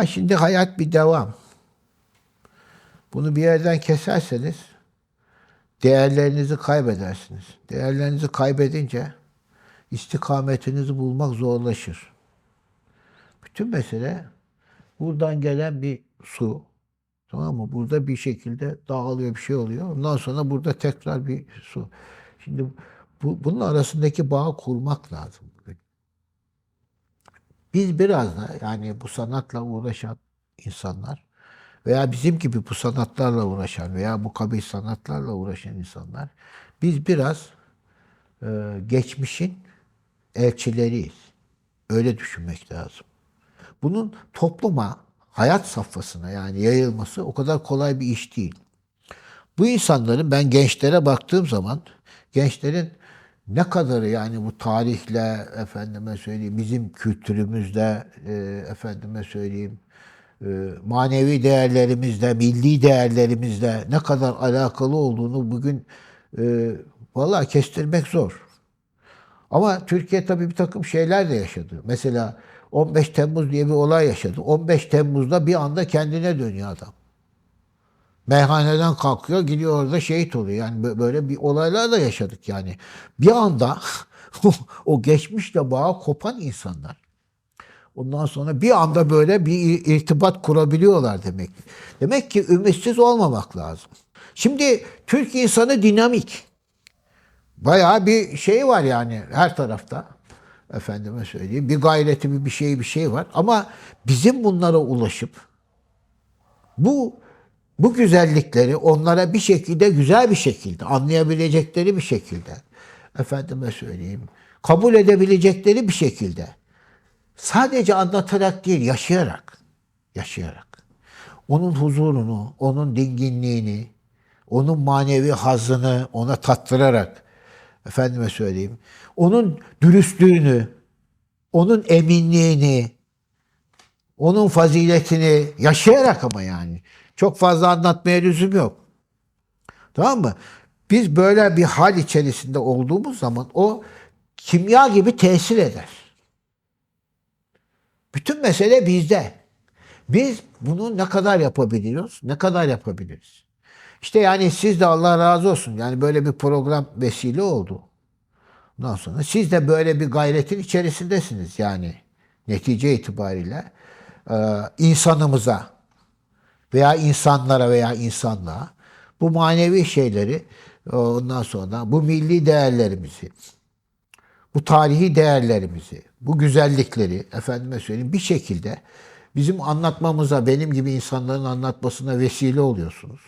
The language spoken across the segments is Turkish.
Ya şimdi hayat bir devam. Bunu bir yerden keserseniz değerlerinizi kaybedersiniz. Değerlerinizi kaybedince istikametinizi bulmak zorlaşır. Bütün mesele buradan gelen bir su. Tamam mı? Burada bir şekilde dağılıyor bir şey oluyor. Ondan sonra burada tekrar bir su. Şimdi bu, bunun arasındaki bağı kurmak lazım. Biz biraz da yani bu sanatla uğraşan insanlar veya bizim gibi bu sanatlarla uğraşan veya bu kabir sanatlarla uğraşan insanlar biz biraz e, geçmişin elçileriyiz. Öyle düşünmek lazım. Bunun topluma, hayat safhasına yani yayılması o kadar kolay bir iş değil. Bu insanların ben gençlere baktığım zaman gençlerin ne kadarı yani bu tarihle efendime söyleyeyim bizim kültürümüzde e, efendime söyleyeyim e, manevi değerlerimizde, milli değerlerimizde ne kadar alakalı olduğunu bugün e, vallahi kestirmek zor. Ama Türkiye tabii bir takım şeyler de yaşadı. Mesela 15 Temmuz diye bir olay yaşadı. 15 Temmuz'da bir anda kendine dönüyor adam. Meyhaneden kalkıyor, gidiyor orada şehit oluyor. Yani bö- böyle bir olaylar da yaşadık yani. Bir anda o geçmişle bağı kopan insanlar. Ondan sonra bir anda böyle bir ir- irtibat kurabiliyorlar demek. Demek ki ümitsiz olmamak lazım. Şimdi Türk insanı dinamik. Bayağı bir şey var yani her tarafta. Efendime söyleyeyim. Bir gayreti, bir şey, bir şey var. Ama bizim bunlara ulaşıp bu bu güzellikleri onlara bir şekilde güzel bir şekilde anlayabilecekleri bir şekilde efendime söyleyeyim kabul edebilecekleri bir şekilde sadece anlatarak değil yaşayarak yaşayarak onun huzurunu, onun dinginliğini, onun manevi hazını ona tattırarak efendime söyleyeyim onun dürüstlüğünü, onun eminliğini, onun faziletini yaşayarak ama yani. Çok fazla anlatmaya lüzum yok. Tamam mı? Biz böyle bir hal içerisinde olduğumuz zaman o kimya gibi tesir eder. Bütün mesele bizde. Biz bunu ne kadar yapabiliyoruz, ne kadar yapabiliriz. İşte yani siz de Allah razı olsun. Yani böyle bir program vesile oldu. Ondan sonra siz de böyle bir gayretin içerisindesiniz yani. Netice itibariyle insanımıza veya insanlara veya insanlığa bu manevi şeyleri e, ondan sonra bu milli değerlerimizi, bu tarihi değerlerimizi, bu güzellikleri efendime söyleyeyim bir şekilde bizim anlatmamıza, benim gibi insanların anlatmasına vesile oluyorsunuz.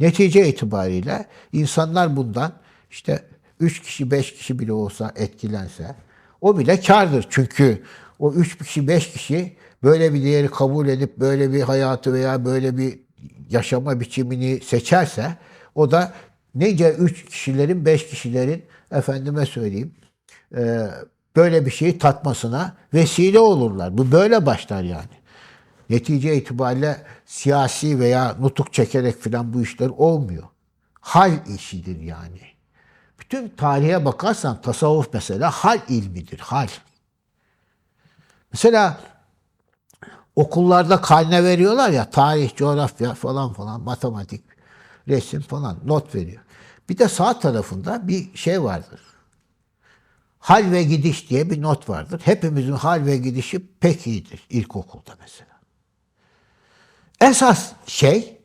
Netice itibariyle insanlar bundan işte 3 kişi 5 kişi bile olsa etkilense o bile kardır. Çünkü o 3 kişi 5 kişi böyle bir değeri kabul edip böyle bir hayatı veya böyle bir yaşama biçimini seçerse o da nece 3 kişilerin 5 kişilerin efendime söyleyeyim e, böyle bir şeyi tatmasına vesile olurlar. Bu böyle başlar yani. Netice itibariyle siyasi veya nutuk çekerek filan bu işler olmuyor. Hal işidir yani. Bütün tarihe bakarsan tasavvuf mesela hal ilmidir, hal. Mesela okullarda karne veriyorlar ya tarih, coğrafya falan falan, matematik, resim falan not veriyor. Bir de sağ tarafında bir şey vardır. Hal ve gidiş diye bir not vardır. Hepimizin hal ve gidişi pek iyidir ilkokulda mesela. Esas şey,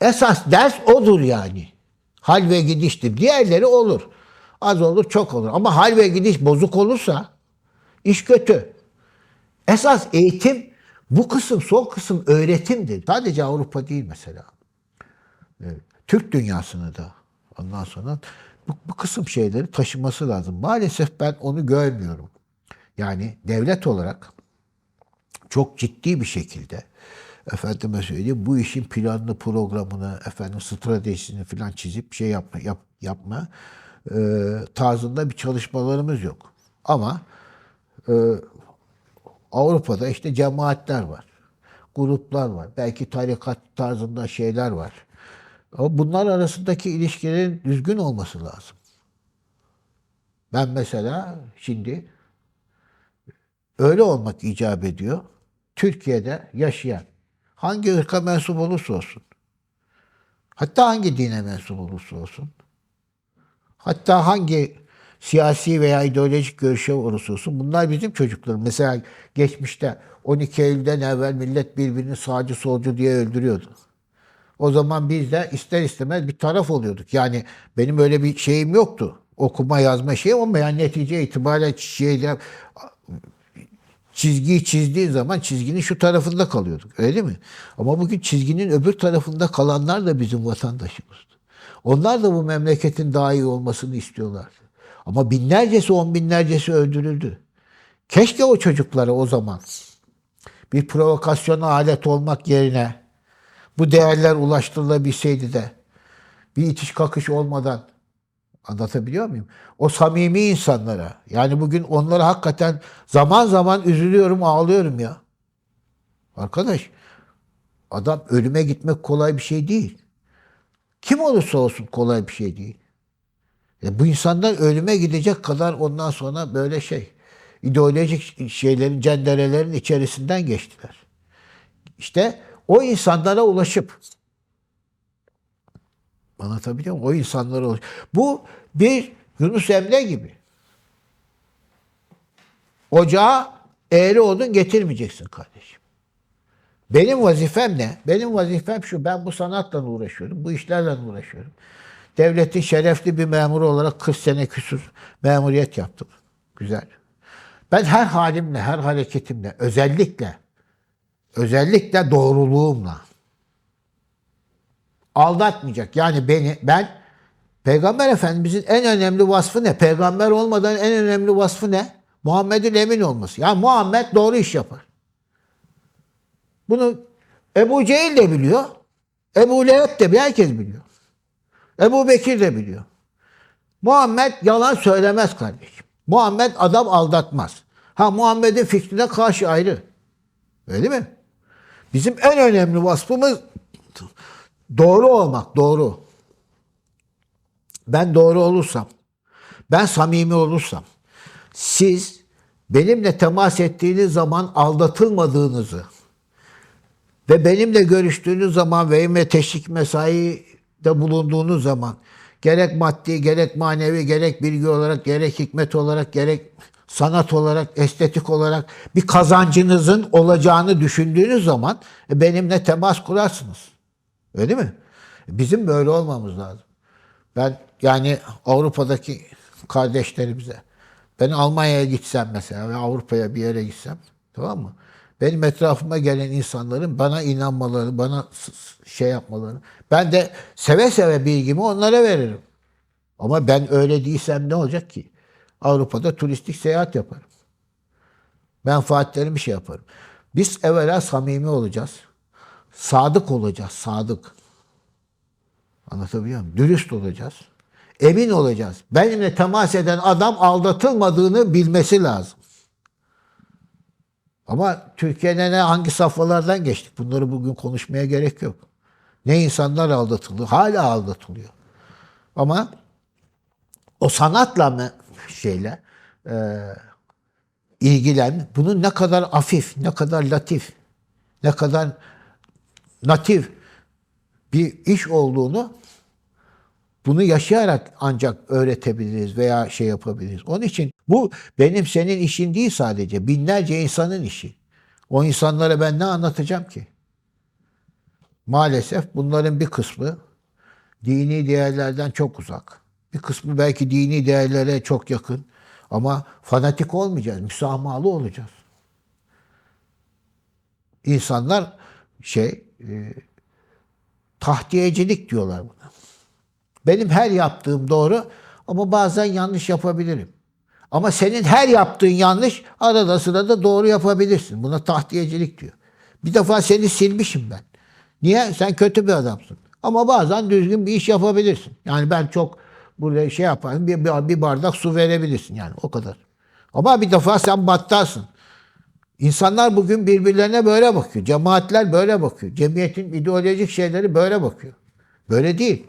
esas ders odur yani. Hal ve gidiştir. Diğerleri olur. Az olur, çok olur. Ama hal ve gidiş bozuk olursa iş kötü. Esas eğitim bu kısım, son kısım öğretimdir. Sadece Avrupa değil mesela. Evet. Türk dünyasını da ondan sonra bu, bu kısım şeyleri taşıması lazım. Maalesef ben onu görmüyorum. Yani devlet olarak çok ciddi bir şekilde efendime söyleyeyim bu işin planını, programını, efendim stratejisini falan çizip şey yapma yap, yapma e, tarzında bir çalışmalarımız yok. Ama e, Avrupa'da işte cemaatler var. Gruplar var. Belki tarikat tarzında şeyler var. Ama bunlar arasındaki ilişkilerin düzgün olması lazım. Ben mesela şimdi öyle olmak icap ediyor. Türkiye'de yaşayan hangi ırka mensup olursa olsun hatta hangi dine mensup olursa olsun hatta hangi siyasi veya ideolojik görüşe olursa olsun bunlar bizim çocuklarımız. Mesela geçmişte 12 Eylül'den evvel millet birbirini sağcı solcu diye öldürüyordu. O zaman biz de ister istemez bir taraf oluyorduk. Yani benim öyle bir şeyim yoktu. Okuma yazma şeyim ama yani netice itibariyle şeyle çizgiyi çizdiğin zaman çizginin şu tarafında kalıyorduk. Öyle mi? Ama bugün çizginin öbür tarafında kalanlar da bizim vatandaşımızdı. Onlar da bu memleketin daha iyi olmasını istiyorlardı. Ama binlercesi, on binlercesi öldürüldü. Keşke o çocuklara o zaman bir provokasyona alet olmak yerine bu değerler ulaştırılabilseydi de bir itiş kakış olmadan anlatabiliyor muyum? O samimi insanlara yani bugün onlara hakikaten zaman zaman üzülüyorum ağlıyorum ya. Arkadaş adam ölüme gitmek kolay bir şey değil. Kim olursa olsun kolay bir şey değil. E bu insanlar ölüme gidecek kadar ondan sonra böyle şey ideolojik şeylerin, cenderelerin içerisinden geçtiler. İşte o insanlara ulaşıp anlatabiliyor muyum? O insanlara ulaşıp. Bu bir Yunus Emre gibi. Ocağa eğri odun getirmeyeceksin kardeşim. Benim vazifem ne? Benim vazifem şu. Ben bu sanatla uğraşıyorum. Bu işlerle uğraşıyorum. Devletin şerefli bir memuru olarak 40 sene küsur memuriyet yaptım. Güzel. Ben her halimle, her hareketimle, özellikle, özellikle doğruluğumla aldatmayacak. Yani beni, ben Peygamber Efendimizin en önemli vasfı ne? Peygamber olmadan en önemli vasfı ne? Muhammed'in emin olması. Yani Muhammed doğru iş yapar. Bunu Ebu Cehil de biliyor. Ebu Leheb de. Herkes biliyor. Ebu Bekir de biliyor. Muhammed yalan söylemez kardeşim. Muhammed adam aldatmaz. Ha Muhammed'in fikrine karşı ayrı. Öyle mi? Bizim en önemli vasfımız doğru olmak, doğru. Ben doğru olursam, ben samimi olursam, siz benimle temas ettiğiniz zaman aldatılmadığınızı ve benimle görüştüğünüz zaman ve teşvik mesai de bulunduğunuz zaman gerek maddi, gerek manevi, gerek bilgi olarak, gerek hikmet olarak, gerek sanat olarak, estetik olarak bir kazancınızın olacağını düşündüğünüz zaman e, benimle temas kurarsınız. Öyle mi? Bizim böyle olmamız lazım. Ben yani Avrupa'daki kardeşlerimize ben Almanya'ya gitsem mesela ve Avrupa'ya bir yere gitsem tamam mı? Benim etrafıma gelen insanların bana inanmaları, bana şey yapmaları. Ben de seve seve bilgimi onlara veririm. Ama ben öyle değilsem ne olacak ki? Avrupa'da turistik seyahat yaparım. Menfaatlerimi şey yaparım. Biz evvela samimi olacağız. Sadık olacağız, sadık. Anlatabiliyor muyum? Dürüst olacağız. Emin olacağız. Benimle temas eden adam aldatılmadığını bilmesi lazım. Ama Türkiye'de ne hangi safhalardan geçtik? Bunları bugün konuşmaya gerek yok. Ne insanlar aldatılıyor, hala aldatılıyor. Ama o sanatla mı şeyle e, ilgilen, bunun ne kadar hafif, ne kadar latif, ne kadar natif bir iş olduğunu bunu yaşayarak ancak öğretebiliriz veya şey yapabiliriz. Onun için bu benim senin işin değil sadece. Binlerce insanın işi. O insanlara ben ne anlatacağım ki? Maalesef bunların bir kısmı dini değerlerden çok uzak. Bir kısmı belki dini değerlere çok yakın. Ama fanatik olmayacağız. Müsamahalı olacağız. İnsanlar şey e, tahtiyecilik diyorlar buna. Benim her yaptığım doğru ama bazen yanlış yapabilirim. Ama senin her yaptığın yanlış arada sırada doğru yapabilirsin. Buna tahtiyecilik diyor. Bir defa seni silmişim ben. Niye? Sen kötü bir adamsın. Ama bazen düzgün bir iş yapabilirsin. Yani ben çok buraya şey yaparım bir, bir, bardak su verebilirsin yani o kadar. Ama bir defa sen battasın. İnsanlar bugün birbirlerine böyle bakıyor. Cemaatler böyle bakıyor. Cemiyetin ideolojik şeyleri böyle bakıyor. Böyle değil.